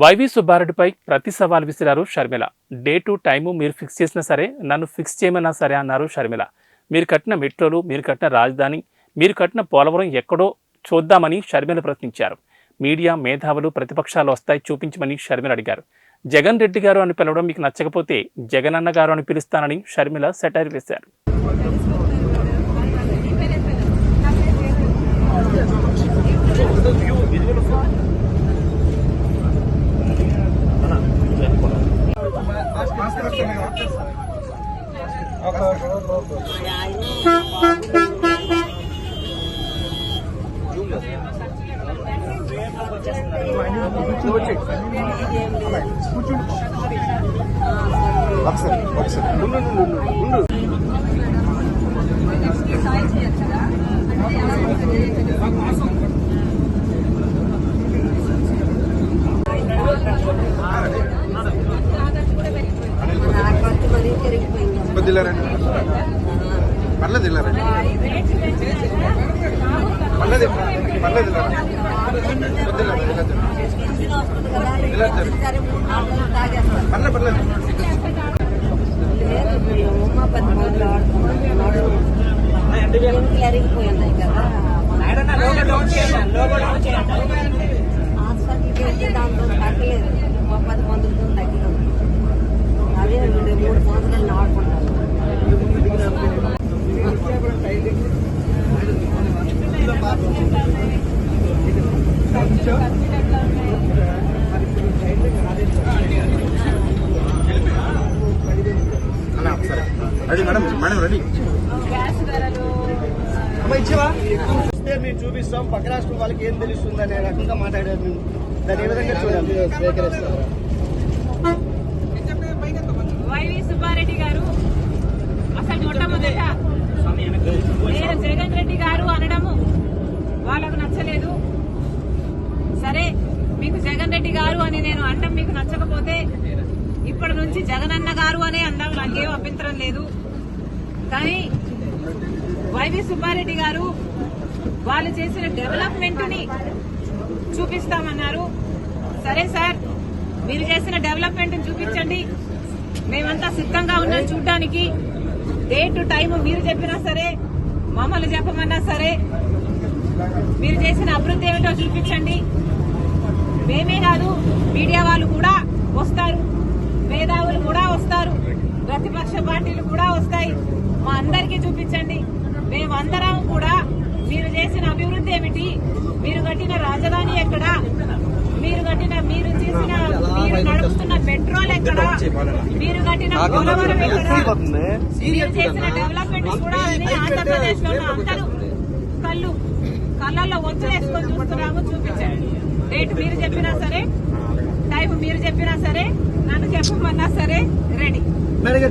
YV సుబ్బారెడ్డిపై ప్రతి సవాల్ విసిరారు షర్మిల. డే టు టైము మీరు ఫిక్స్ చేసినా సరే నన్ను ఫిక్స్ చేయమన్నా సరే అన్నారు షర్మిల. మీరు కట్టిన మెట్రోలు మీరు కట్టిన రాజధాని మీరు కట్టిన పోలవరం ఎక్కడో చూద్దామని షర్మిల ప్రశ్నించారు. మీడియా మేధావులు ప్రతిపక్షాలు వస్తాయి చూపించమని షర్మిల అడిగారు. జగన్ రెడ్డి గారు అని పిలవడం మీకు నచ్చకపోతే జగన్ అన్న గారు అని పిలుస్తానని షర్మిల సెటైర్ వేశారు. ఒకసారి ఒకసారి ఉండు, ఉండు, ఉండు, ఉండు. కొద్ది ఇలా రండి పర్లేదు ఇలా రండి పర్లేదు పర్లేదు ఇలా రండి. కొద్ది ఇలా రండి, ఇలా రండి. పర్లేదు పర్లేదు అరిగిపోయినాయి కదా హాస్పిటల్కి వెళ్తే దాంతో తగ్గలేదు ఒక పది మందులతో తగ్గలేదు అదే అన్న ఒకసారి రెడీ మేడం మేడం రెడీ. చూస్తే మేము చూపిస్తాం. పక్క రాష్ట్రం వాళ్ళకి ఏం తెలుస్తుంది అనే రకంగా మాట్లాడారు మేము దాన్ని ఏ విధంగా చూడాలి? స్వీకరిస్తారు వైవి సుబ్బారెడ్డి గారు అసలు మొట్టమొదట నేను జగన్ రెడ్డి గారు అనడము వాళ్ళకు నచ్చలేదు సరే మీకు జగన్ రెడ్డి గారు అని నేను అంటాం మీకు నచ్చకపోతే ఇప్పటి నుంచి జగనన్న గారు అనే అందాం. నాకేం అభ్యంతరం లేదు. కానీ వైవి సుబ్బారెడ్డి గారు వాళ్ళు చేసిన డెవలప్మెంట్ని చూపిస్తామన్నారు. సరే సార్ మీరు చేసిన డెవలప్మెంట్ చూపించండి. మేమంతా సిద్ధంగా ఉన్నాం చూడడానికి. డే టు టైం మీరు చెప్పినా సరే మమ్మల్ని చెప్పమన్నా సరే మీరు చేసిన అభివృద్ధి ఏమిటో చూపించండి. మేమే కాదు మీడియా వాళ్ళు కూడా వస్తారు. మేధావులు కూడా వస్తారు. ప్రతిపక్ష పార్టీలు కూడా వస్తాయి. మా అందరికీ చూపించండి. మేమందరం కూడా మీరు చేసిన అభివృద్ధి ఏమిటి? మీరు కట్టిన రాజధాని ఎక్కడ? మీరు కట్టిన మీరు చేసిన మీరు నడుపుతున్న పెట్రోల్ ఎక్కడ? మీరు కట్టిన పోలవరం ఎక్కడ? మీరు చేసిన డెవలప్మెంట్ కూడా ఆంధ్రప్రదేశ్లో అందరూ కళ్ళు కళ్ళల్లో వచ్చేసుకొని చూస్తున్నాము చూపించండి. రేటు మీరు చెప్పినా సరే టైం మీరు చెప్పినా సరే నన్ను చెప్పమన్నా సరే రెడీ